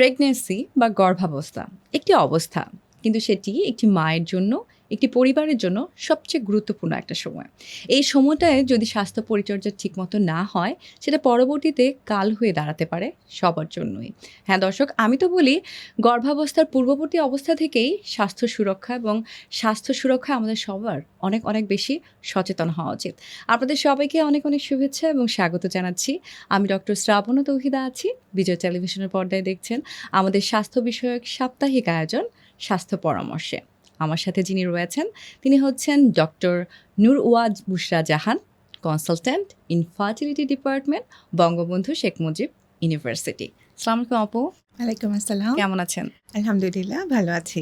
Pregnancy বা গর্ভাবস্থা একটি অবস্থা। কিন্তু সেটি একটি মায়ের জন্য একটি পরিবারের জন্য সবচেয়ে গুরুত্বপূর্ণ একটা সময়। এই সময়টায় যদি স্বাস্থ্য পরিচর্যা ঠিকমতো না হয়, সেটা পরবর্তীতে কাল হয়ে দাঁড়াতে পারে সবার জন্যই। হ্যাঁ দর্শক, আমি তো বলি গর্ভাবস্থার পূর্ববর্তী অবস্থা থেকেই স্বাস্থ্য সুরক্ষা এবং স্বাস্থ্য সুরক্ষা আমাদের সবার অনেক অনেক বেশি সচেতন হওয়া উচিত। আপনাদের সবাইকে অনেক অনেক শুভেচ্ছা এবং স্বাগত জানাচ্ছি। আমি ডক্টর শ্রাবণ তৌহিদা আছি, বিজয় টেলিভিশনের পর্দায় দেখছেন আমাদের স্বাস্থ্য বিষয়ক সাপ্তাহিক আয়োজন স্বাস্থ্য পরামর্শে। আমার সাথে যিনি রয়েছেন তিনি হচ্ছেন doctor Nur was Bushra Jahan consultant in fertility department Bangabandhu Sheikh Mujib university সালাম আলাইকুম আপু। ওয়ালাইকুম আসসালাম। কেমন আছেন? আলহামদুলিল্লাহ ভালো আছি।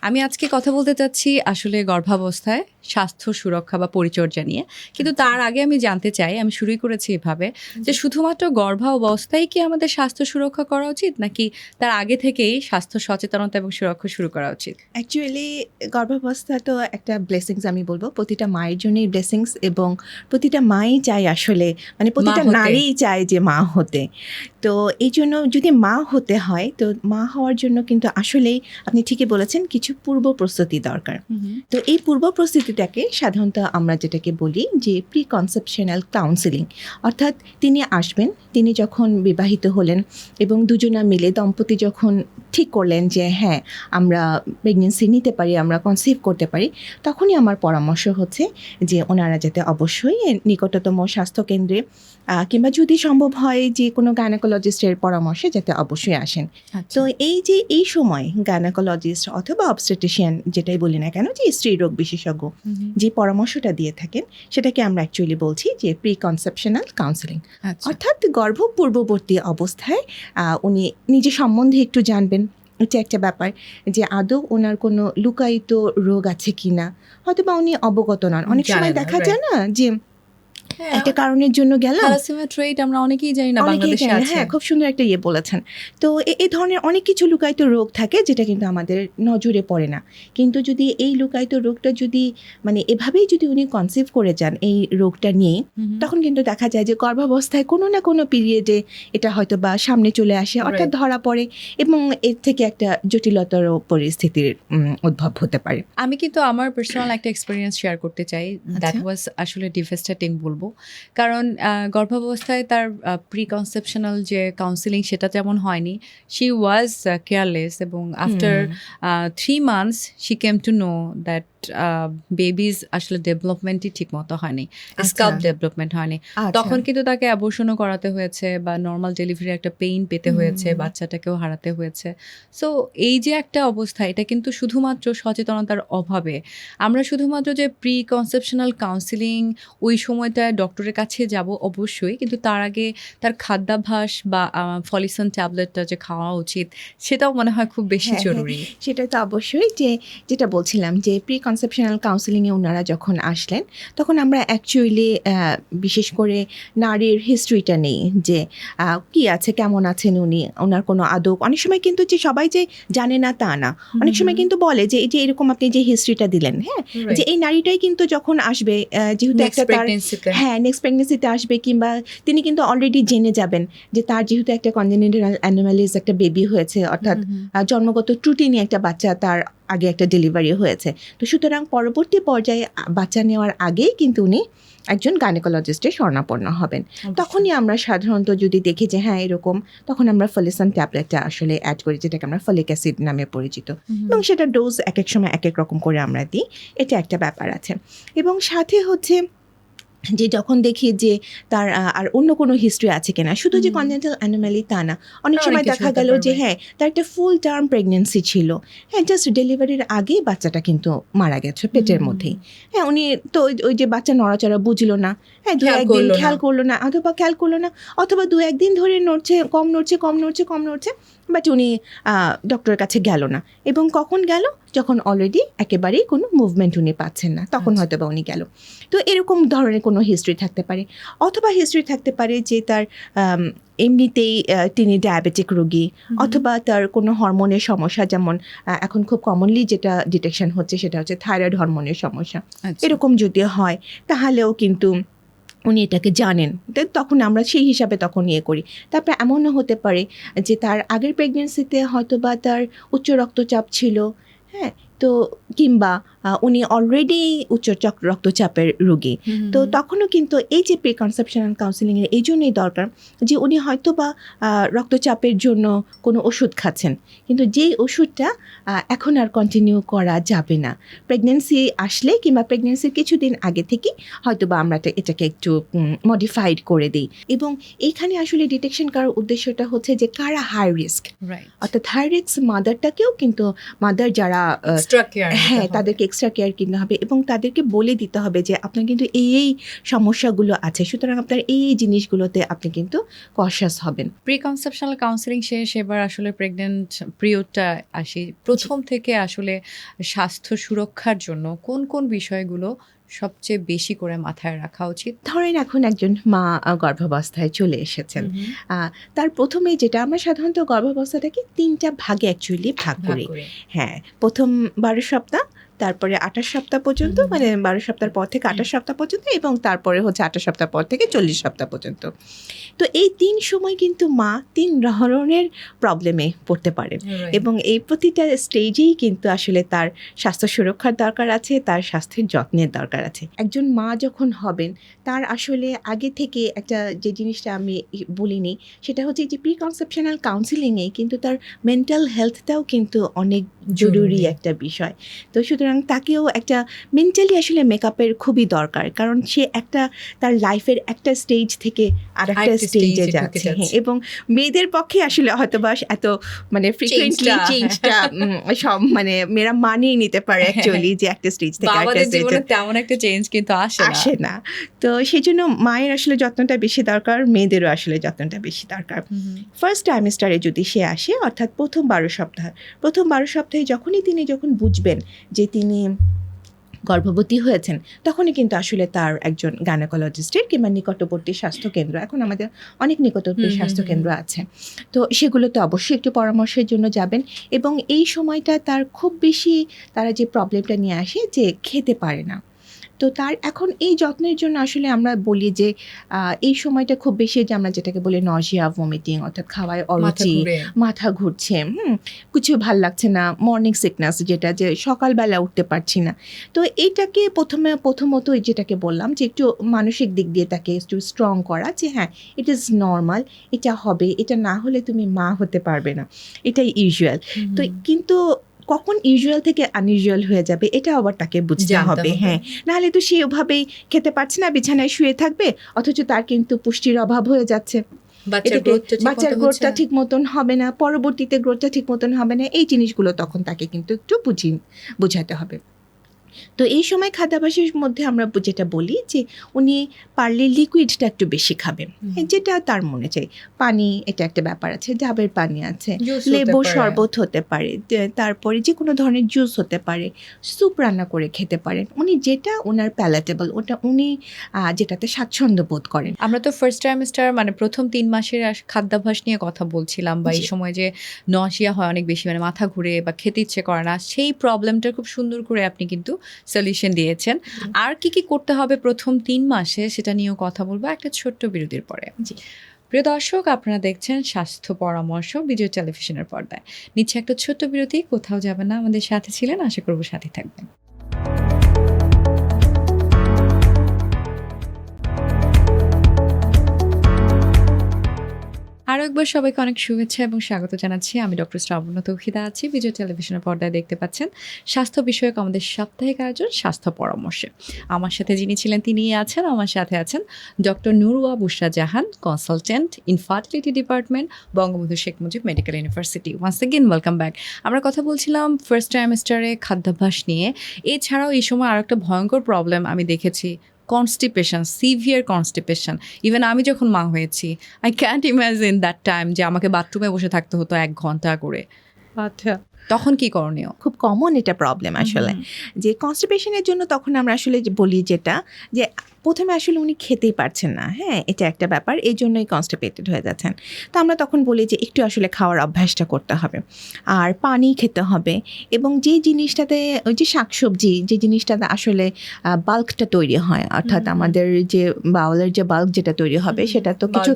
আমি আজকে কথা বলতে চাচ্ছি আসলে গর্ভাবস্থায় স্বাস্থ্য সুরক্ষা বা পরিচর্যা নিয়ে। কিন্তু তার আগে আমি জানতে চাই আমি শুরুই করেছি এভাবে যে শুধুমাত্র গর্ভাবস্থায় কি আমাদের স্বাস্থ্য সুরক্ষা করা উচিত নাকি তার আগে থেকেই স্বাস্থ্য সচেতনতা এবং সুরক্ষা শুরু করা উচিত? অ্যাকচুয়ালি গর্ভাবস্থা তো একটা ব্লেসিংস আমি বলব প্রতিটা মায়ের জন্যই ব্লেসিংস এবং প্রতিটা মাই চায় আসলে মানে প্রতিটা। নারীই চায় যে মা হতে। তো এই জন্য যদি মা হতে হয় তো মা হওয়ার জন্য কিন্তু আসলেই আপনি ঠিকই বলেছেন কিছু পূর্ব প্রস্তুতি দরকার। তো এই পূর্ব প্রস্তুতিটাকে সাধারণত আমরা যেটাকে বলি যে প্রি কনসেপশনাল কাউন্সিলিং অর্থাৎ তিনি আসবেন তিনি যখন বিবাহিত হলেন এবং দুজনা মিলে দম্পতি যখন ঠিক করলেন যে হ্যাঁ আমরা প্রেগনেন্সি নিতে পারি আমরা কনসিভ করতে পারি তখনই আমার পরামর্শ হচ্ছে যে ওনারা যাতে অবশ্যই নিকটতম স্বাস্থ্যকেন্দ্রে কিংবা যদি সম্ভব হয় যে কোনো গাইনোকোলজিস্টের পরামর্শে যাতে অবশ্যই আসেন। তো এই যে এই সময় গাইনোকোলজিস্ট অথবা অবস্টেটিশিয়ান যেটাই বলি না কেন যে স্ত্রী রোগ বিশেষজ্ঞ যে পরামর্শটা দিয়ে থাকেন সেটাকে আমরা অ্যাকচুয়ালি বলছি যে প্রি কনসেপশনাল কাউন্সিলিং অর্থাৎ গর্ভ পূর্ববর্তী অবস্থায় উনি নিজের সম্বন্ধে একটু জানবেন। এটা একটা ব্যাপার যে আদৌ ওনার কোনো লুকায়িত রোগ আছে কিনা? হয়তো বা উনি অবগত নন। অনেক সময় দেখা যায় না যে একটা কারণের জন্য গেলাম। থ্যালাসেমিয়া ট্রেট আমরা অনেকেই জানি না বাংলাদেশে আছে। হ্যাঁ খুব সুন্দর একটা ইয়ে বলেছেন। তো এই ধরনের অনেক কিছু লুকায়িত রোগ থাকে যেটা কিন্তু আমাদের নজরে পড়ে না। কিন্তু যদি এই লুকায়িত রোগটা যদি মানে এভাবেই যদি উনি কনসিভ করে যান এই রোগটা নিয়ে তখন কিন্তু দেখা যায় যে গর্ভাবস্থায় কোনো না কোনো পিরিয়ডে এটা হয়তো বা সামনে চলে আসে অর্থাৎ ধরা পড়ে এবং এর থেকে একটা জটিলতর পরিস্থিতির উদ্ভব হতে পারে। আমি কিন্তু আমার পার্সোনাল একটা এক্সপিরিয়েন্স শেয়ার করতে চাই। দ্যাট আচ্ছা। ওয়াজ আসলে ডিভেস্টেটিং বলব। কারণ গর্ভাবস্থায় তার প্রি কনসেপশনাল যে কাউন্সিলিং সেটা যেমন হয়নি। শি ওয়াজ কেয়ারলেস এবং after three months she came to know that babies আসলে ডেভেলপমেন্টই ঠিক মতো হয়নি স্কাল্প আচ্ছা। ডেভেলপমেন্ট হয়নি আচ্ছা। তখন কিন্তু তাকে অ্যাবর্শনও করাতে হয়েছে বা নর্মাল ডেলিভারি একটা পেইন পেতে হয়েছে বাচ্চাটাকেও হারাতে হয়েছে সো এই যে একটা অবস্থা এটা কিন্তু শুধুমাত্র সচেতনতার অভাবে আমরা শুধুমাত্র যে প্রি কনসেপশনাল কাউন্সিলিং ওই সময়টায় ডক্টরের কাছে যাব অবশ্যই কিন্তু তার আগে তার খাদ্যাভ্যাস বা ফলিসন ট্যাবলেটটা যে খাওয়া উচিত সেটাও মনে হয় খুব বেশি হ্যাঁ, হ্যাঁ। জরুরি সেটা তো অবশ্যই যে যেটা বলছিলাম যে প্রি কনসেপশনাল কাউন্সিলিংয়ে ওনারা যখন আসলেন তখন আমরা অ্যাকচুয়ালি বিশেষ করে নারীর হিস্ট্রিটা নেই যে কি আছে কেমন আছেন উনি ওনার কোনো আদব। অনেক সময় কিন্তু যে সবাই যে জানে না তা না। অনেক সময় কিন্তু বলে যে এই যে এরকম আপনি যে হিস্ট্রিটা দিলেন হ্যাঁ? যে এই নারীটাই কিন্তু যখন আসবে যেহেতু একটা তার হ্যাঁ নেক্সট প্রেগনেন্সিতে আসবে কিংবা তিনি কিন্তু অলরেডি জেনে যাবেন যে তার যেহেতু একটা কনজেনিটাল অ্যানোমালিস একটা বেবি হয়েছে অর্থাৎ জন্মগত ত্রুটি নিয়ে একটা বাচ্চা তার আগে একটা ডেলিভারি হয়েছে। তো সুতরাং পরবর্তী পর্যায়ে বাচ্চা নেওয়ার আগেই কিন্তু উনি একজন গাইনোকোলজিস্টের শরণাপন্ন হবেন। তখনই আমরা সাধারণত যদি দেখি যে হ্যাঁ এরকম তখন আমরা ফলিসান ট্যাবলেটটা আসলে অ্যাড করি যেটাকে আমরা ফলিক অ্যাসিড নামে পরিচিত। এবং সেটা ডোজ এক এক সময় এক এক রকম করে আমরা দিই। এটা একটা ব্যাপার আছে। এবং সাথে হচ্ছে যে যখন দেখি যে তার আর অন্য কোনো হিস্ট্রি আছে কিনা শুধু যে। কনজেন্টাল অ্যানোমালি তা না অনেক সময় দেখা গেল যে হ্যাঁ তার একটা ফুল টার্ম প্রেগনেন্সি ছিল। হ্যাঁ জাস্ট ডেলিভারির আগেই বাচ্চাটা কিন্তু মারা গেছে পেটের। মধ্যেই। হ্যাঁ উনি তো ওই- ওই যে বাচ্চা নড়াচড়া বুঝলো না। হ্যাঁ দু একদিন খেয়াল করল না অথবা খেয়াল করল না অথবা দু একদিন ধরে নড়ছে কম নড়ছে কম নড়ছে কম নড়ছে বাট উনি ডক্টরের কাছে গেল না। এবং কখন গেল? যখন অলরেডি একেবারেই কোনো মুভমেন্ট উনি পাচ্ছেন না তখন আচ্ছা। হয়তো বা উনি গেল। তো এরকম ধরনের কোনো হিস্ট্রি থাকতে পারে। অথবা হিস্ট্রি থাকতে পারে যে তার এমনিতেই তিনি ডায়াবেটিক রোগী অথবা তার কোনো হরমোনের সমস্যা যেমন এখন খুব কমনলি যেটা ডিটেকশন হচ্ছে সেটা হচ্ছে থাইরয়েড হরমোনের সমস্যা। আচ্ছা। এরকম যদি হয় তাহলেও কিন্তু উনি এটাকে জানেন। তখন আমরা সেই হিসাবে তখন ইয়ে করি। তারপরে এমনও হতে পারে যে তার আগের প্রেগনেন্সিতে হয়তো বা তার উচ্চ রক্তচাপ ছিল হ্যাঁ তো কিংবা উনি অলরেডি উচ্চচক রক্তচাপের রোগী। তো তখনও কিন্তু এই যে প্রি কনসেপশনাল কাউন্সিলিংয়ের এই জন্যই দরকার যে উনি হয়তো বা রক্তচাপের জন্য কোনো ওষুধ খাচ্ছেন। কিন্তু যেই ওষুধটা এখন আর কন্টিনিউ করা যাবে না। প্রেগনেন্সি আসলে কিংবা প্রেগনেন্সির কিছুদিন আগে থেকেই হয়তো বা আমরা এটাকে একটু মডিফাইড করে দিই। এবং এইখানে আসলে ডিটেকশন করার উদ্দেশ্যটা হচ্ছে যে কারা হাই রিস্ক অর্থাৎ হাই রিস্ক মাদারটাকেও কিন্তু মাদার যারা এক্সট্রা কেয়ার হ্যাঁ তাদেরকে এক্সট্রা কেয়ার কিনতে হবে এবং তাদেরকে বলে দিতে হবে যে আপনার কিন্তু এই এই সমস্যাগুলো আছে। সুতরাং আপনার এই এই জিনিসগুলোতে আপনি কিন্তু কশাস হবেন। প্রি কনসেপশনাল কাউন্সিলিং শেষ এবার আসলে প্রেগনেন্ট পিরিয়ডটা আসি। প্রথম থেকে আসলে স্বাস্থ্য সুরক্ষার জন্য কোন কোন বিষয়গুলো সবচেয়ে বেশি করে মাথায় রাখা উচিত। ধরেন এখন একজন মা গর্ভাবস্থায় চলে এসেছেন। তার প্রথমে যেটা আমরা সাধারণত গর্ভাবস্থাটাকে তিনটা ভাগে অ্যাকচুয়ালি ভাগ করি। হ্যাঁ প্রথম বারো সপ্তাহ তারপরে আঠাশ সপ্তাহ পর্যন্ত মানে বারো সপ্তাহ পর থেকে আঠাশ সপ্তাহ পর্যন্ত এবং তারপরে হচ্ছে আঠাশ সপ্তাহ পর থেকে চল্লিশ সপ্তাহ পর্যন্ত। তো এই তিন সময় কিন্তু মা তিন ধরনের প্রবলেমে পড়তে পারে এবং এই প্রতিটা স্টেজেই কিন্তু আসলে তার স্বাস্থ্য সুরক্ষার দরকার আছে তার স্বাস্থ্যের যত্নের দরকার আছে। একজন মা যখন হবেন তার আসলে আগে থেকে একটা যে জিনিসটা আমি বলিনি সেটা হচ্ছে যে প্রি কনসেপশনাল কাউন্সিলিংয়ে কিন্তু তার মেন্টাল হেলথটাও কিন্তু অনেক জরুরি। একটা বিষয়। তো সুতরাং তাকেও একটা মেন্টালি আসলে মেকআপের খুবই দরকার। কারণ সে একটা তার লাইফের একটা স্টেজ থেকে আর একটা স্টেজে যাচ্ছে। এবং মেয়েদের পক্ষে আসলে হয়তো বা এত মানে ফ্রিকুয়েন্টলি চেঞ্জটা সব মানে মেয়েরা মানিয়ে নিতে পারে অ্যাকচুয়ালি যে একটা স্টেজ থেকে একটা স্টেজে তেমন একটা চেঞ্জ কিন্তু আসে আসে না। তো সেই জন্য মায়ের আসলে যত্নটা বেশি দরকার মেয়েদেরও আসলে যত্নটা বেশি দরকার। ফার্স্ট ট্রাইমেস্টারে যদি সে আসে অর্থাৎ প্রথম বারো সপ্তাহ প্রথম বারো সপ্তাহে যখনই তিনি যখন বুঝবেন যে তিনি গর্ভবতী হয়েছেন তখনই কিন্তু আসলে তার একজন গাইনোকোলজিস্টের কিংবা নিকটবর্তী স্বাস্থ্য কেন্দ্র এখন আমাদের অনেক নিকটবর্তী হুম, হুম, স্বাস্থ্য কেন্দ্র আছে। তো সেগুলোতে অবশ্যই একটু পরামর্শের জন্য যাবেন এবং এই সময়টা তার খুব বেশি তারা যে প্রবলেমটা নিয়ে আসে যে খেতে পারে না। তো তার এখন এই যত্নের জন্য আসলে আমরা বলি যে এই সময়টা খুব বেশি যে আমরা যেটাকে বলি নজিয়া ভমিটিং অর্থাৎ খাওয়ায় অরুচি মাথা ঘুরছে হুম কিছু ভালো লাগছে না মর্নিং সিকনেস যেটা যে সকালবেলা উঠতে পারছি না। তো এইটাকে প্রথমে প্রথমত এই যেটাকে বললাম যে একটু মানসিক দিক দিয়ে তাকে একটু স্ট্রং করা যে হ্যাঁ ইট ইজ নর্মাল এটা হবে এটা না হলে তুমি মা হতে পারবে না এটাই ইউজুয়াল তো কিন্তু কখন ইউজুয়াল থেকে আনইউজুয়াল হয়ে যাবে এটা আবার তাকে বুঝতে হবে। হ্যাঁ নাহলে তো সে ওভাবেই খেতে পারছে না বিছানায় শুয়ে থাকবে অথচ তার কিন্তু পুষ্টির অভাব হয়ে যাচ্ছে বাচ্চার গ্রোথটা? ঠিক মতন হবে না পরবর্তীতে গ্রোথটা ঠিক মতন হবে না এই জিনিসগুলো তখন তাকে কিন্তু একটু বুঝি বোঝাতে হবে তো এই সময় খাদ্যাভ্যাসের মধ্যে আমরা যেটা বলি যে উনি পারলে লিকুইডটা একটু বেশি খাবেন। যেটা তার মনে চাই। পানি এটা একটা ব্যাপার আছে ডাবের পানি আছে লেবু শরবত হতে পারে তারপরে যে কোনো ধরনের জুস হতে পারে স্যুপ রান্না করে খেতে পারেন। উনি যেটা ওনার প্যালেটেবল ওটা উনি যেটাতে স্বাচ্ছন্দ্য বোধ করেন। আমরা তো ফার্স্ট ট্রাইমেস্টার মানে প্রথম তিন মাসের খাদ্যাভ্যাস নিয়ে কথা বলছিলাম বা এই সময় যে নশিয়া হয় অনেক বেশি মানে মাথা ঘুরে বা খেতে ইচ্ছে করে না সেই প্রবলেমটা খুব সুন্দর করে আপনি কিন্তু সলিউশন দিয়েছেন। আর কি কি করতে হবে প্রথম তিন মাসে সেটা নিয়েও কথা বলব একটা ছোট্ট বিরতির পরে। জি। প্রিয় দর্শক আপনারা দেখছেন স্বাস্থ্য পরামর্শ বিজয় টেলিভিশনের পর্দায়। নিচ্ছে একটা ছোট্ট বিরতি কোথাও যাবে না আমাদের সাথে ছিলেন আশা করব সাথে থাকবেন। আরও একবার সবাইকে অনেক শুভেচ্ছা এবং স্বাগত জানাচ্ছি। আমি ডক্টর শ্রাবণ তৌহিদা আছি। বিজয় টেলিভিশনের পর্দায় দেখতে পাচ্ছেন স্বাস্থ্য বিষয়ক আমাদের সাপ্তাহিক আয়োজন স্বাস্থ্য পরামর্শে। আমার সাথে যিনি ছিলেন তিনিই আছেন, আমার সাথে আছেন doctor Nurua Bushra Jahan consultant infertility department Bangabandhu Sheikh Mujib medical university once again welcome back আমরা কথা বলছিলাম ফার্স্ট ট্রাইমেস্টারে খাদ্যাভ্যাস নিয়ে। এছাড়াও এই সময় আর একটা ভয়ঙ্কর প্রবলেম আমি দেখেছি কনস্টিপেশন সিভিয়ার কনস্টিপেশন ইভেন আমি যখন মা হয়েছি I can't imagine that time যে আমাকে বাথরুমে বসে থাকতে হতো এক ঘণ্টা করে। আচ্ছা। তখন কি করণীয়? খুব কমন এটা প্রবলেম আসলে। যে কনস্টিপেশনের জন্য তখন আমরা আসলে বলি যেটা যে প্রথমে আসলে উনি খেতেই পারছেন না হ্যাঁ? এটা একটা ব্যাপার এই জন্যই কনস্টিপেটেড হয়ে যাচ্ছেন। তো আমরা তখন বলি যে একটু আসলে খাওয়ার অভ্যাসটা করতে হবে। আর পানি খেতে হবে এবং যে জিনিসটাতে ওই যে শাকসবজি যে জিনিসটাতে আসলে বাল্কটা তৈরি হয় অর্থাৎ আমাদের যে বাউলের যে বাল্ক যেটা তৈরি হবে সেটা তো কিছু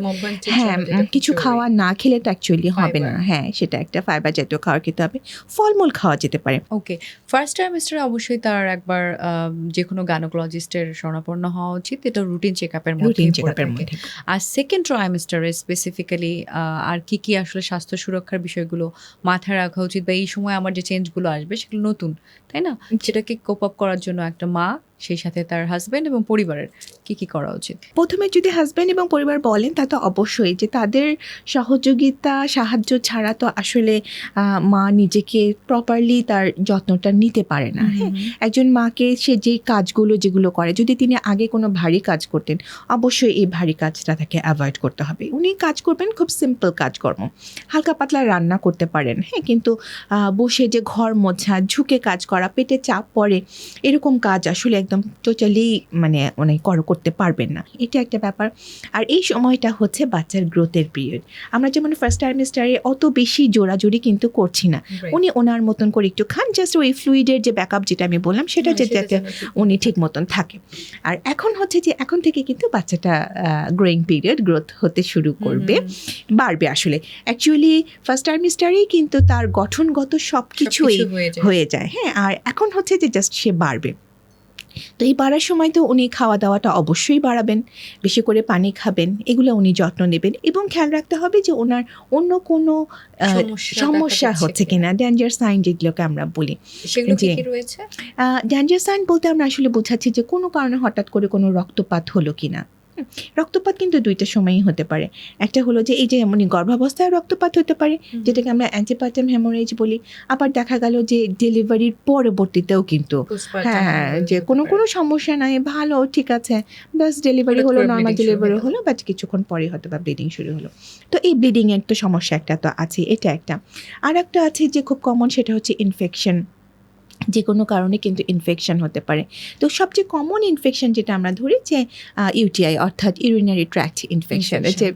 হ্যাঁ কিছু খাওয়া না খেলে তো অ্যাকচুয়ালি হবে না হ্যাঁ সেটা একটা ফাইবার জাতীয় খাবার খেতে হবে ফলমূল খাওয়া যেতে পারে। ওকে ফার্স্ট ট্রাইমেস্টারে অবশ্যই তার একবার যে কোনো গানোকোলজিস্টের শরণাপন্ন হওয়া উচিত এটা রুটিন চেক আপের রুটিন মধ্যে চেক আপের মধ্যে আর সেকেন্ড ট্রাইমেস্টারে স্পেসিফিক্যালি আর কি কি আসলে স্বাস্থ্য সুরক্ষার বিষয়গুলো মাথায় রাখা উচিত বা এই সময় আমার যে চেঞ্জগুলো আসবে সেগুলো নতুন তাই না? সেটাকে কোপ আপ করার জন্য একটা মা সেই সাথে তার হাজবেন্ড এবং পরিবারের কি কি করা উচিত? প্রথমে যদি হাজব্যান্ড এবং পরিবার বলেন তা তো অবশ্যই যে তাদের সহযোগিতা সাহায্য ছাড়া তো আসলে মা নিজেকে প্রপারলি তার যত্নটা নিতে পারে না। হ্যাঁ? একজন মাকে সে যে কাজগুলো যেগুলো করে যদি তিনি আগে কোনো ভারী কাজ করতেন অবশ্যই এই ভারী কাজটা তাকে অ্যাভয়েড করতে হবে। উনি কাজ করবেন খুব সিম্পল কাজকর্ম। হালকা পাতলা রান্না করতে পারেন হ্যাঁ? কিন্তু আহ, বসে যে ঘর মোছা ঝুঁকে কাজ করা পেটে চাপ পড়ে এরকম কাজ আসলে একদম টোটালি মানে উনি কর করতে পারবেন না। এটা একটা ব্যাপার। আর এই সময়টা হচ্ছে বাচ্চার গ্রোথের পিরিয়ড আমরা যেমন ফার্স্ট টাইমিস্টারে অত বেশি জোরাজোরি কিন্তু করছি না। উনি ওনার মতন করে একটু খান জাস্ট ওই ফ্লুইডের যে ব্যাকআপ যেটা আমি বললাম হ্যাঁ, সেটা যেতে একটা উনি ঠিক মতন থাকে। আর এখন হচ্ছে যে এখন থেকে কিন্তু বাচ্চাটা গ্রোয়িং পিরিয়ড গ্রোথ হতে শুরু করবে। বাড়বে আসলে। অ্যাকচুয়ালি ফার্স্ট টাইমিস্টারেই কিন্তু তার গঠনগত সব কিছুই হয়ে যায়। হ্যাঁ আর এখন হচ্ছে যে জাস্ট সে বাড়বে। তো এই বাড়ার সময় তো উনি খাওয়া দাওয়াটা অবশ্যই বাড়াবেন বেশি করে পানি খাবেন এগুলো উনি যত্ন নেবেন এবং খেয়াল রাখতে হবে যে ওনার অন্য কোনো সমস্যা হচ্ছে কিনা। ডেঞ্জার সাইন যেগুলোকে আমরা বলি। রয়েছে? ডেঞ্জার সাইন বলতে আমরা আসলে বোঝাচ্ছি যে কোনো কারণে হঠাৎ করে কোনো রক্তপাত হলো কিনা। রক্তপাত কিন্তু দুইটা সময়ই হতে পারে। একটা হলো যে এই যে এমনই গর্ভাবস্থায় রক্তপাত হতে পারে যেটাকে আমরা অ্যান্টিপার্টাম হ্যামোরেজ বলি। আবার দেখা গেল যে ডেলিভারির পরবর্তীতেও কিন্তু হ্যাঁ যে কোনো কোনো সমস্যা নাই ভালো ঠিক আছে। ব্যাস ডেলিভারি হলো নর্মাল ডেলিভারি হলো। বাট কিছুক্ষণ পরে হয়তো বা ব্লিডিং শুরু হলো। তো এই ব্লিডিংয়ের তো সমস্যা একটা তো আছে এটা একটা। আর একটা আছে যে খুব কমন সেটা হচ্ছে ইনফেকশন যে কোনো কারণে কিন্তু ইনফেকশন হতে পারে। তো সবচেয়ে কমন ইনফেকশন যেটা আমরা ধরি যে ইউটিআই অর্থাৎ ইউরিনারি ট্র্যাক্ট ইনফেকশন যে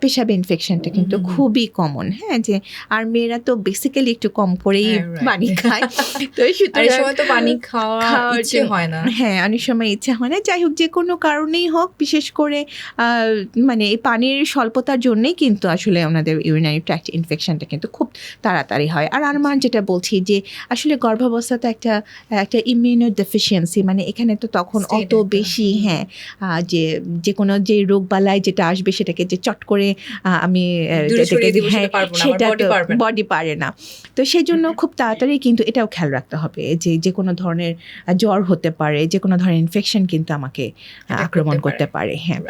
পেশাব ইনফেকশনটা কিন্তু। খুবই কমন হ্যাঁ যে আর মেয়েরা তো বেসিক্যালি একটু কম করেই. পানি খায়। তো সুতরাং সময় তো পানি খাওয়া ইচ্ছে হয় না। হ্যাঁ অনেক সময় ইচ্ছা হয় না। যাই হোক যে কোনো কারণেই হোক বিশেষ করে মানে এই পানির স্বল্পতার জন্যই কিন্তু আসলে ওনাদের ইউরিনারি ট্র্যাক্ট ইনফেকশনটা কিন্তু খুব তাড়াতাড়ি হয়। আর আমার যেটা বলছি যে আসলে গর্ভাবস্থাতে একটা একটা ইমিউনো ডেফিসিয়েন্সি মানে এখানে তো তখন অত বেশি হ্যাঁ যে যে কোনো যে রোগ বালায় যেটা আসবে সেটাকে যে চট করে আমি হ্যাঁ, সেটা বডি পারে না। তো সেই জন্য খুব তাড়াতাড়ি কিন্তু এটাও খেয়াল রাখতে হবে যে যে কোনো ধরনের জ্বর হতে পারে যে কোনো ধরনের ইনফেকশন কিন্তু আমাকে আক্রমণ করতে। পারে। হ্যাঁ।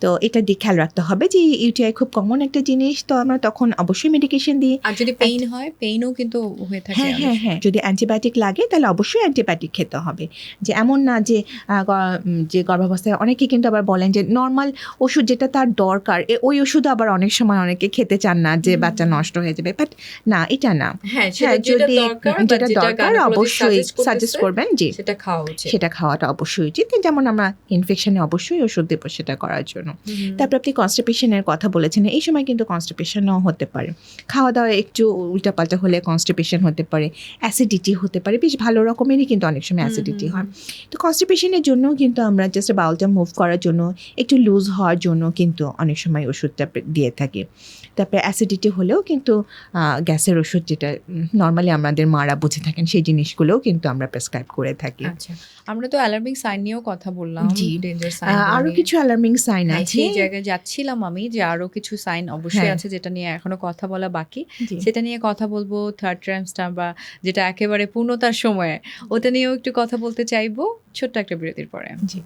তো এটা দিয়ে খেয়াল রাখতে হবে যে ইউটিআই খুব কমন একটা জিনিস তো আমরা তখন অবশ্যই মেডিকেশন দিই আর যদি পেইন হয় পেইনও কিন্তু হয়ে থাকে হ্যাঁ হ্যাঁ হ্যাঁ যদি অ্যান্টিবায়োটিক লাগে তাহলে অবশ্যই অ্যান্টিবায়োটিক খেতে হবে। যে এমন না যে যে গর্ভাবস্থায় অনেকে কিন্তু আবার বলেন যে নর্মাল ওষুধ যেটা তার দরকার ওই ওষুধ আবার অনেক সময় অনেকে খেতে চান না যে বাচ্চা নষ্ট হয়ে যাবে বাট না এটা না। হ্যাঁ হ্যাঁ সেটা যদি যেটা দরকার অবশ্যই সাজেস্ট করবেন জি। সেটা খাওয়া উচিত। সেটা খাওয়াটা অবশ্যই উচিত। যেমন আমরা ইনফেকশনে অবশ্যই ওষুধ দেবো সেটা করার জন্য। তারপর আপনি কনস্টিপেশনের কথা বলেছেন এই সময় কিন্তু কনস্টিপেশনও হতে পারে। খাওয়া দাওয়া একটু উল্টাপাল্টা হলে কনস্টিপেশন হতে পারে অ্যাসিডিটি হতে পারে বেশ ভালো রকমেরই কিন্তু অনেক সময় অ্যাসিডিটি হয়। তো কনস্টিপেশনের জন্য কিন্তু আমরা জাস্ট বাউলটা মুভ করার জন্য একটু লুজ হওয়ার জন্য কিন্তু অনেক সময় ওষুধটা দিয়ে থাকি। তারপরে অ্যাসিডিটি হলেও কিন্তু গ্যাসের ওষুধ যেটা নর্মালি আমাদের মারা বুঝে থাকেন সেই জিনিসগুলোও কিন্তু আমরা প্রেসক্রাইব করে থাকি। আচ্ছা আমরা তো অ্যালার্মিং সাইন নিয়েও কথা বললাম জি। ডেঞ্জার আহ, সাইন আরও কিছু অ্যালার্মিং সাইন আছে। সেই জায়গায় যাচ্ছিলাম আমি যে আরও কিছু সাইন অবশ্যই হ্যাঁ। আছে যেটা নিয়ে এখনও কথা বলা বাকি। সেটা নিয়ে কথা বলব থার্ড ট্রাইমস্টার বা যেটা একেবারে পূর্ণতার সময়ে। ওটা নিয়েও একটু কথা বলতে চাইব ছোট্ট একটা বিরতির পরে। জি।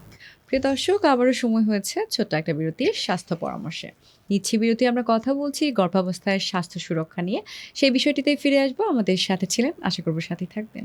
প্রিয় দর্শক, আবারও সময় হয়েছে ছোট্ট একটা বিরতির স্বাস্থ্য পরামর্শে। নিচ্ছি বিরতি, আমরা কথা বলছি গর্ভাবস্থায় স্বাস্থ্য সুরক্ষা নিয়ে। সেই বিষয়টিতে ফিরে আসব। আমাদের সাথে ছিলেন, আশা করব সাথে থাকবেন।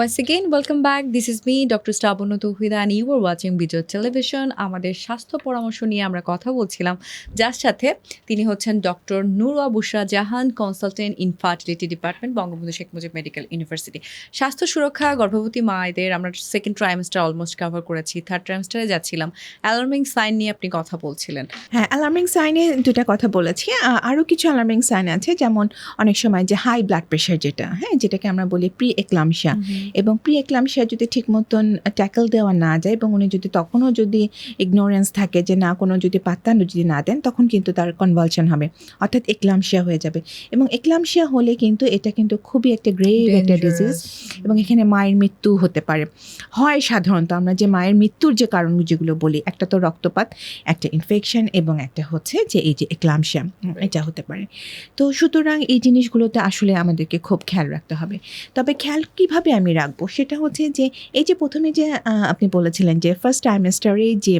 Once again, welcome back this is me, Dr. Stabunu Tuhida, and you are watching Video Television. আমাদের স্বাস্থ্য পরামর্শ নিয়ে আমরা কথা বলছিলাম। যার সাথে তিনি হচ্ছেন doctor Nurua Bushra Jahan consultant in fertility department Bangabandhu Sheikh Mujib medical university. স্বাস্থ্য সুরক্ষা গর্ভবতী মায়েদের আমরা সেকেন্ড ট্রাইমেস্টার অলমোস্ট কাভার করেছি থার্ড ট্রাইমেস্টারে যাচ্ছিলাম। অ্যালার্মিং সাইন নিয়ে আপনি কথা বলছিলেন। হ্যাঁ অ্যালার্মিং সাইনে দুটা কথা বলেছি। আরও কিছু অ্যালার্মিং সাইন আছে যেমন অনেক সময় যে হাই ব্লাড প্রেশার যেটা হ্যাঁ যেটাকে আমরা বলি প্রি এক্লামশিয়া এবং প্রি এক্লামশিয়া যদি ঠিক মতন ট্যাকল দেওয়া না যায় এবং উনি যদি তখনও যদি ইগনোরেন্স থাকে যে না কোনো যদি পাত্তা যদি না দেন তখন কিন্তু তার কনভালশন হবে। অর্থাৎ এক্লামশিয়া হয়ে যাবে। এবং এক্লামশিয়া হলে কিন্তু এটা কিন্তু খুবই একটা গ্রেভ একটা ডিজিজ এবং এখানে মায়ের মৃত্যু হতে পারে। হয় সাধারণত আমরা যে মায়ের মৃত্যুর যে কারণ যেগুলো বলি একটা তো রক্তপাত একটা ইনফেকশন এবং একটা হচ্ছে যে এই যে এক্লামশিয়া এটা হতে পারে। তো সুতরাং এই জিনিসগুলোতে আসলে আমাদেরকে খুব খেয়াল রাখতে হবে। তবে খেয়াল কীভাবে আমি রাখব সেটা হচ্ছে যে এই যে প্রথমে যে আপনি বলেছিলেন যে ফার্স্ট টাইমেস্টারে যে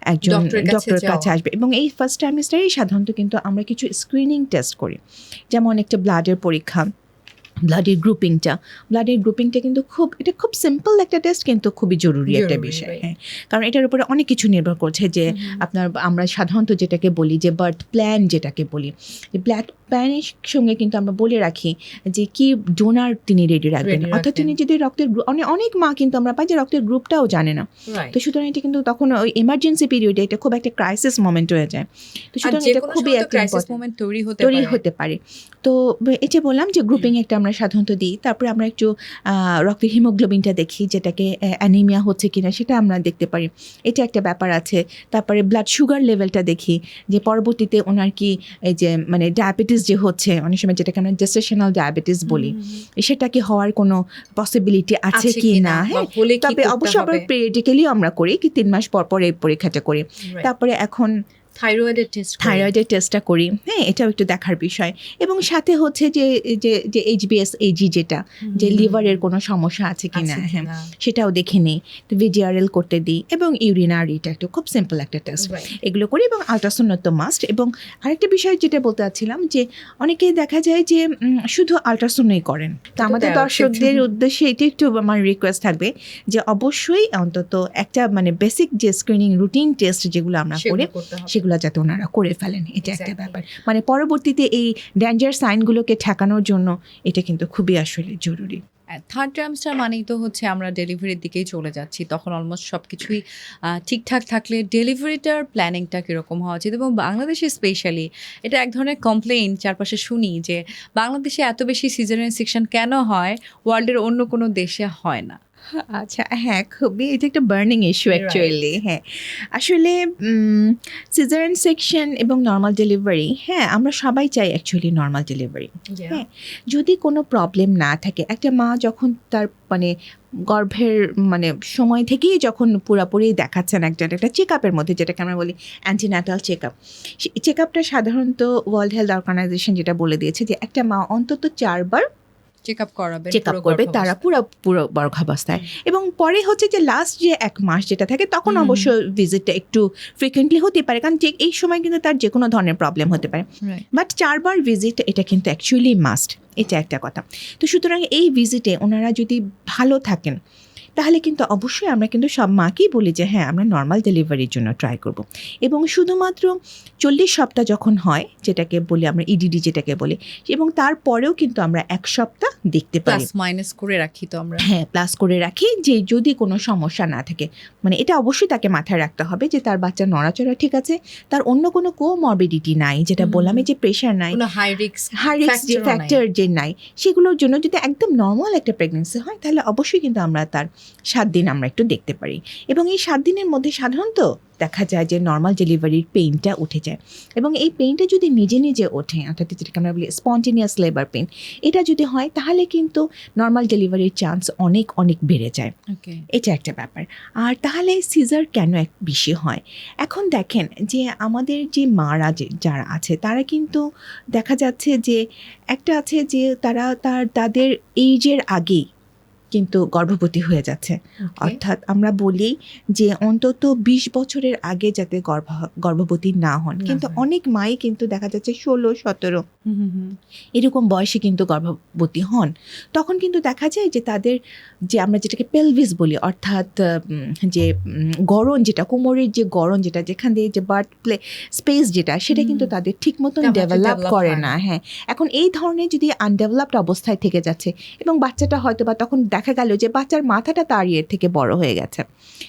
একজন ডক্টরের কাছে। আসবে এবং এই ফার্স্ট টাইমেস্টারেই সাধারণত কিন্তু আমরা কিছু স্ক্রিনিং টেস্ট করি যেমন একটা ব্লাডের পরীক্ষা ব্লাডের গ্রুপিংটা ব্লাডের গ্রুপিংটা কিন্তু খুব এটা খুব সিম্পল একটা টেস্ট কিন্তু খুবই জরুরি একটা বিষয় হ্যাঁ। কারণ এটার উপরে অনেক কিছু নির্ভর করছে যে আপনার আমরা সাধারণত যেটাকে বলি যে বার্থ প্ল্যান যেটাকে বলি যে ব্লাড প্ল্যানের সঙ্গে কিন্তু আমরা বলে রাখি যে কি ডোনার তিনি রেডি রাখবেন। অর্থাৎ তিনি যদি রক্তের অনেক অনেক মা কিন্তু আমরা পাই যে রক্তের গ্রুপটাও জানে না। তো সুতরাং এটা কিন্তু তখন ওই এমার্জেন্সি পিরিয়ডে এটা খুব একটা ক্রাইসিস মোমেন্ট হয়ে যায়। তো সুতরাং এটা খুবই একটা তৈরি হতে পারে। তো এটা বললাম যে গ্রুপিং একটা আমরা সাধারণত দিই। তারপরে আমরা একটু রক্তের হিমোগ্লোবিনটা দেখি যেটাকে অ্যানিমিয়া হচ্ছে কিনা সেটা আমরা দেখতে পারি। এটা একটা ব্যাপার আছে। তারপরে ব্লাড সুগার লেভেলটা দেখি যে পরবর্তীতে ওনার কি এই যে মানে ডায়াবেটিস যে হচ্ছে অনেক সময় যেটাকে আমরা জেস্টেশনাল ডায়াবেটিস বলি সেটা কি হওয়ার কোনো পসিবিলিটি আছে কি না হ্যাঁ? তবে অবশ্যই আমরা পেরিয়ডিক্যালিও আমরা করি কি তিন মাস পর পর এই পরীক্ষাটা করি। তারপরে এখন থাইরয়েডের টেস্ট থাইরয়েডের টেস্টটা করি। হ্যাঁ এটাও একটু দেখার বিষয়। এবং সাথে হচ্ছে যে যে যে এইচবিএস এইজি যেটা যে লিভারের কোনো সমস্যা আছে কি না হ্যাঁ সেটাও দেখে নিই। তো ভিডিআরএল করতে দিই। এবং ইউরিনারিটা একটু খুব সিম্পল একটা টেস্ট এগুলো করি এবং আলট্রাসাউন্ড তো মাস্ট এবং আরেকটা বিষয় যেটা বলতে চাচ্ছিলাম যে অনেকেই দেখা যায় যে শুধু আলট্রাসাউন্ডই করেন। তো আমাদের দর্শকদের উদ্দেশ্যে এটা একটু আমার রিকোয়েস্ট থাকবে যে অবশ্যই অন্তত একটা মানে বেসিক যে স্ক্রিনিং রুটিন টেস্ট যেগুলো আমরা করি সেগুলো যাতে ওনারা করে ফেলেন এটা একটা ব্যাপার। মানে পরবর্তীতে এই ডেঞ্জার সাইনগুলোকে ঠেকানোর জন্য এটা কিন্তু খুবই আসলে জরুরি। থার্ড ট্রাইমস্টার মানেই তো হচ্ছে আমরা ডেলিভারির দিকেই চলে যাচ্ছি। তখন অলমোস্ট সব কিছুই ঠিকঠাক থাকলে ডেলিভারিটার প্ল্যানিংটা কীরকম হওয়া উচিত? এবং বাংলাদেশে স্পেশালি এটা এক ধরনের কমপ্লেইন চারপাশে শুনি যে বাংলাদেশে এত বেশি সিজারিয়ান সেকশন কেন হয়? ওয়ার্ল্ডের অন্য কোনো দেশে হয় না। আচ্ছা হ্যাঁ খুবই এটা একটা বার্নিং ইস্যু অ্যাকচুয়ালি হ্যাঁ। আসলে সিজারেন সেকশন এবং নর্মাল ডেলিভারি হ্যাঁ আমরা সবাই চাই অ্যাকচুয়ালি নর্মাল ডেলিভারি হ্যাঁ। যদি কোনো প্রবলেম না থাকে একটা মা যখন তার মানে গর্ভের মানে সময় থেকেই যখন পুরোপুরি দেখাচ্ছেন একজন একটা চেক আপের মধ্যে যেটাকে আমরা বলি অ্যান্টিনাটাল চেক আপ চেক আপটা সাধারণত ওয়ার্ল্ড হেলথ অর্গানাইজেশন যেটা বলে দিয়েছে যে একটা মা অন্তত চারবার চেক আপ করাবেন চেক আপ পুরো করবে তারা পুরো পুরো গর্ভাবস্থায় এবং পরে হচ্ছে যে লাস্ট যে এক মাস যেটা থাকে তখন। অবশ্য ভিজিটটা একটু ফ্রিকোয়েন্টলি হতে পারে কারণ যে এই সময় কিন্তু তার যে কোনো ধরনের প্রবলেম হতে পারে. বাট চারবার ভিজিট এটা কিন্তু অ্যাকচুয়ালি মাস্ট এটা একটা কথা তো সুতরাং এই ভিজিটে ওনারা যদি ভালো থাকেন তাহলে কিন্তু অবশ্যই আমরা কিন্তু সব মাকেই বলি যে হ্যাঁ আমরা নর্মাল ডেলিভারির জন্য ট্রাই করব। এবং শুধুমাত্র চল্লিশ সপ্তাহ যখন হয় যেটাকে বলি আমরা ইডিডি যেটাকে বলি এবং তারপরেও কিন্তু আমরা এক সপ্তাহ দেখতে পাই। প্লাস মাইনাস করে রাখি তো আমরা। হ্যাঁ প্লাস করে রাখি যে যদি কোনো সমস্যা না থাকে। মানে এটা অবশ্যই তাকে মাথায় রাখতে হবে যে তার বাচ্চা নড়াচড়া ঠিক আছে তার অন্য কোনো কোমরবিডিটি নাই যেটা বললাম যে প্রেশার নাই হাই রিস্ক হাই রিস্ক যে ফ্যাক্টর যে নাই সেগুলোর জন্য যদি একদম নর্মাল একটা প্রেগনেন্সি হয় তাহলে অবশ্যই কিন্তু আমরা তার সাত দিন আমরা একটু দেখতে পারি। এবং এই সাত দিনের মধ্যে সাধারণত দেখা যায় যে নর্মাল ডেলিভারির পেইনটা উঠে যায়। এবং এই পেইনটা যদি নিজে নিজে ওঠে অর্থাৎ যেটাকে আমরা বলি স্পন্টেনিয়াস লেবার পেইন এটা যদি হয় তাহলে কিন্তু নর্মাল ডেলিভারির চান্স অনেক অনেক বেড়ে যায়। এটা একটা ব্যাপার। আর তাহলে সিজার কেন এক বেশি হয়? এখন দেখেন যে আমাদের যে মারা যে যারা আছে তারা কিন্তু দেখা যাচ্ছে যে একটা আছে যে তারা তার তাদের এইজের আগেই কিন্তু গর্ভবতী হয়ে যাচ্ছে। অর্থাৎ আমরা বলি যে অন্তত বিশ বছরের আগে যাতে গর্ভ গর্ভবতী না হন। কিন্তু অনেক মাই কিন্তু দেখা যাচ্ছে ষোলো সতেরো। এরকম বয়সে কিন্তু গর্ভবতী হন। তখন কিন্তু দেখা যায় যে তাদের যে আমরা যেটাকে পেলভিস বলি অর্থাৎ যে গড়ন যেটা কোমরের যে গড়ন যেটা যেখান দিয়ে যে বার্থ প্লে স্পেস যেটা সেটা কিন্তু তাদের ঠিক মতন ডেভেলপ করে না না। হ্যাঁ। এখন এই ধরনের যদি আনডেভেলপড অবস্থায় থেকে যাচ্ছে এবং বাচ্চাটা হয়তো বা তখন দেখা গেল যে বাচ্চার মাথাটা তার ইয়ের থেকে বড় হয়ে গেছে।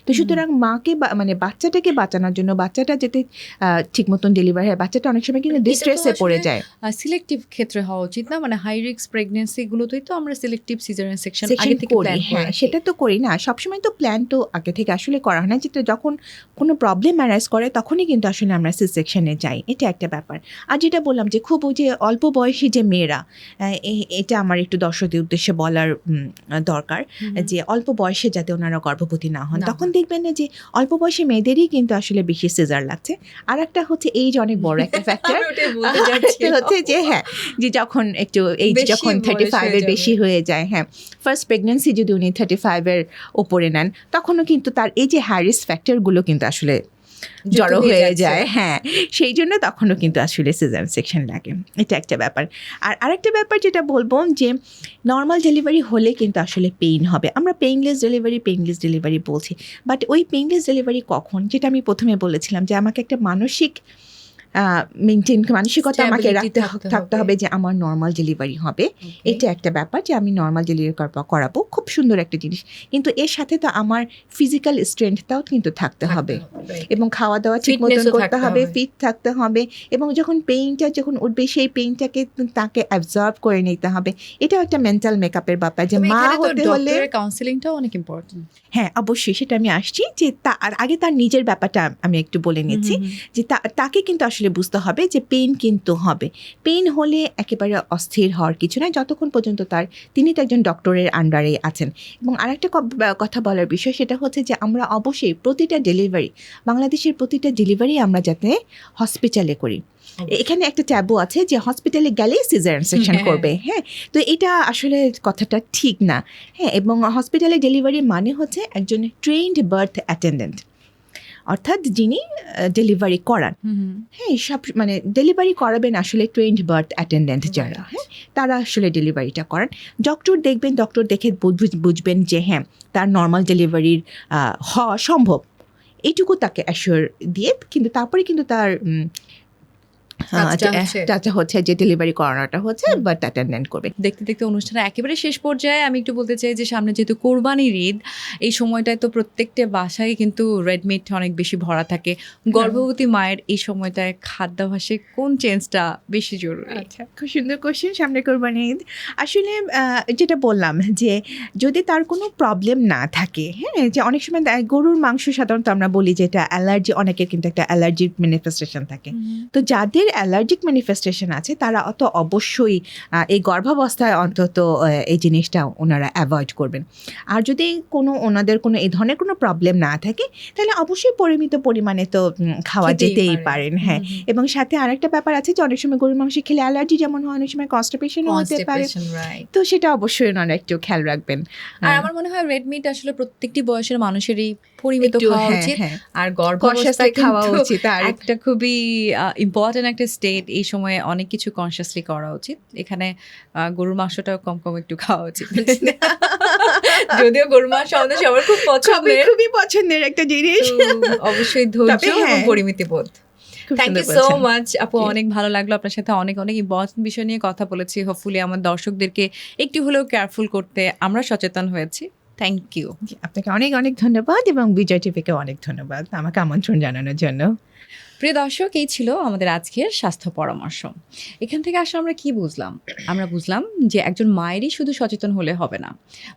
তো সুতরাং মাকে মানে বাচ্চাটাকে বাঁচানোর জন্য বাচ্চাটা যেতে ঠিক মতন ডেলিভারি হয় বাচ্চাটা অনেক সময় কিন্তু ডিস্ট্রেসে পড়ে যায়। সিলেক্টিভ ক্ষেত্রে হওয়া উচিত না। মানে হাই রিস্ক প্রেগনেন্সি গুলোতেই তো আমরা সিলেক্টিভ সিজারিয়ান সেকশন আগে থেকে প্ল্যান হ্যাঁ সেটা তো করি না। সবসময় তো প্ল্যান তো আগে থেকে আসলে করা হয় না। যেটা যখন কোনো প্রবলেম অ্যারাইজ করে তখনই কিন্তু আসলে আমরা সি সেকশনে যাই। এটা একটা ব্যাপার। আর যেটা বললাম যে খুব ওই যে অল্প বয়সী যে মেয়েরা এটা আমার একটু দর্শকদের উদ্দেশ্যে বলার উম, দরকার যে অল্প বয়সে যাতে ওনারা গর্ভবতী না হন। তখন দেখবেন না যে অল্প বয়সী মেয়েদেরই কিন্তু আসলে বেশি সিজার লাগছে। আর একটা হচ্ছে এইজ অনেক বড় একটা ফ্যাক্টর হচ্ছে যে হ্যাঁ যে যখন একটু এইজ যখন থার্টি ফাইভের বেশি হয়ে যায় হ্যাঁ ফার্স্ট প্রেগনেন্সি যদি উনি থার্টি ফাইভের ওপরে নেন তখনও কিন্তু তার এই যে হ্যারিস ফ্যাক্টরগুলো কিন্তু আসলে জড়ো হয়ে যায় হ্যাঁ। সেই জন্য তখনও কিন্তু আসলে সিজার সেকশন লাগে। এটা একটা ব্যাপার। আর আরেকটা ব্যাপার যেটা বলব যে নর্মাল ডেলিভারি হলে কিন্তু আসলে পেইন হবে। আমরা পেইনলেস ডেলিভারি পেইনলেস ডেলিভারি বলছি। বাট ওই পেইনলেস ডেলিভারি কখন? যেটা আমি প্রথমে বলেছিলাম যে আমাকে একটা মানসিক মেনটেন মানসিকতা আমাকে রাখতে থাকতে হবে। যে আমার নর্মাল ডেলিভারি হবে। এটা একটা ব্যাপার যে আমি নর্মাল ডেলিভারি করাবো। খুব সুন্দর একটা জিনিস। কিন্তু এর সাথে তো আমার ফিজিক্যাল স্ট্রেংথটাও কিন্তু থাকতে হবে। এবং খাওয়া দাওয়া ঠিক মতন করতে হবে হবে। ফিট থাকতে হবে। এবং যখন পেইনটা যখন উঠবে সেই পেইনটাকে তাকে অ্যাবজর্ব করে নিতে হবে। এটাও একটা মেন্টাল মেকআপের ব্যাপার যে মা হতে হলে কাউন্সিলিংটাও অনেক ইম্পর্টেন্ট হ্যাঁ অবশ্যই সেটা আমি আসছি যে তা আর আগে তার নিজের ব্যাপারটা আমি একটু বলে নিচ্ছি যে তাকে কিন্তু আসলে বুঝতে হবে যে পেইন কিন্তু হবে। পেইন হলে একেবারে অস্থির হওয়ার কিছু নয় যতক্ষণ পর্যন্ত তার তিনি তো একজন ডক্টরের আন্ডারে আছেন। এবং আরেকটা কথা বলার বিষয় সেটা হচ্ছে যে আমরা অবশ্যই প্রতিটা ডেলিভারি বাংলাদেশের প্রতিটা ডেলিভারি আমরা যাতে হসপিটালে করি। এখানে একটা ট্যাবু আছে যে হসপিটালে গেলেই সিজার সেকশন হ্যাঁ। করবে। হ্যাঁ তো এটা আসলে কথাটা ঠিক না। হ্যাঁ এবং হসপিটালে ডেলিভারি মানে হচ্ছে একজন ট্রেন্ড বার্থ অ্যাটেন্ডেন্ট অর্থাৎ যিনি ডেলিভারি করান। হ্যাঁ সব মানে ডেলিভারি করাবেন আসলে ট্রেন্ড বার্থ অ্যাটেন্ডেন্ট যারা হ্যাঁ তারা আসলে ডেলিভারিটা করান। ডক্টর দেখবেন ডক্টর দেখে বুঝ- বুঝবেন যে হ্যাঁ তার নর্মাল ডেলিভারির হওয়া সম্ভব। এইটুকু তাকে অ্যাসিওর দিয়ে কিন্তু তারপরে কিন্তু তার উম, আহ, কাজটা যে- হচ্ছে। যে ডেলিভারি করানোটা হচ্ছে বাট অ্যাটেন্ডেন্ট করবে। দেখতে দেখতে অনুষ্ঠানের একেবারে শেষ পর্যায়ে আমি একটু বলতে চাই যে সামনে যেহেতু কোরবানির ঈদ এই সময়টায় তো প্রত্যেকটা বাসায় কিন্তু রেডমিট অনেক বেশি ভরা থাকে। গর্ভবতী মায়ের এই সময়টায় খাদ্যাভাসে কোন চেঞ্জটা বেশি জরুরি? আচ্ছা খুব সুন্দর কোশ্চেন সামনে কোরবানি ঈদ। আসলে আহ, যেটা বললাম যে যদি তার কোনো প্রবলেম না থাকে হ্যাঁ যে অনেক সময় গরুর মাংস সাধারণত আমরা বলি যে এটা অ্যালার্জি অনেকের কিন্তু একটা অ্যালার্জির ম্যানিফেস্টেশন থাকে। তো যাদের অ্যালার্জিক ম্যানিফেস্টেশন আছে তারা অত অবশ্যই এই গর্ভাবস্থায় অন্তত এই জিনিসটা ওনারা অ্যাভয়েড করবেন। আর যদি কোনো ওনাদের কোনো এই ধরনের কোনো প্রবলেম না থাকে তাহলে অবশ্যই পরিমিত পরিমাণে তো খাওয়া যেতেই পারেন। হ্যাঁ। এবং সাথে আরেকটা ব্যাপার আছে যে অনেক সময় গরুর মাংস খেলে অ্যালার্জি যেমন হয় অনেক সময় কনস্টিপেশনও হতে পারে। তো সেটা অবশ্যই ওনারা একটু খেয়াল রাখবেন। আর আমার মনে হয় রেড মিট আসলে প্রত্যেকটি বয়সের মানুষেরই পরিমিত খাওয়া হ্যাঁ, উচিত। হ্যাঁ। আর গর্ভাবস্থা Cautiously খাওয়া উচিত। আর একটা খুবই ইম্পর্টেন্ট একটা স্টেট এই সময়ে অনেক কিছু কনসিয়াসলি করা উচিত। এখানে গরুর মাংসটাও কম কম একটু খাওয়া উচিত। যদিও গরুর মাংস আমাদের সবার খুব পছন্দের। খুবই পছন্দের একটা জিনিস। অবশ্যই ধৈর্য এবং হ্যাঁ। পরিমিতি বোধ। থ্যাংক ইউ সো মাচ আপু অনেক ভালো লাগল আপনার সাথে অনেক অনেক ইম্পর্টেন্ট বিষয় নিয়ে কথা বলেছি। হোপফুলি আমার দর্শকদেরকে একটু হলেও কেয়ারফুল করতে আমরা সচেতন হয়েছি। থ্যাংক ইউ আপনাকে অনেক অনেক ধন্যবাদ এবং বিজয় টিভিকে অনেক ধন্যবাদ আমাকে আমন্ত্রণ জানানোর জন্য। প্রিয় দর্শক, এই ছিল আমাদের আজকের স্বাস্থ্য পরামর্শ। এখান থেকে আসলে আমরা কি বুঝলাম? আমরা বুঝলাম যে একজন মায়েরই শুধু সচেতন হলে হবে না।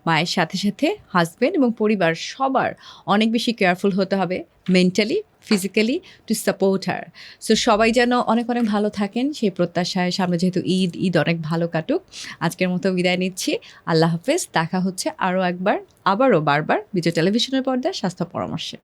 মায়ের সাথে সাথে হাজব্যান্ড এবং পরিবার সবার অনেক বেশি কেয়ারফুল হতে হবে mentally physically to support her so সবাই যেন অনেক অনেক ভালো থাকেন, সেই প্রত্যাশায় সামনে যেহেতু ঈদ ঈদ অনেক ভালো কাটুক। আজকের মতো বিদায় নিচ্ছি। আল্লাহ হাফেজ। দেখা হচ্ছে আরও একবার, আবারও বারবার বিজয় টেলিভিশনের পর্দায় স্বাস্থ্য পরামর্শে।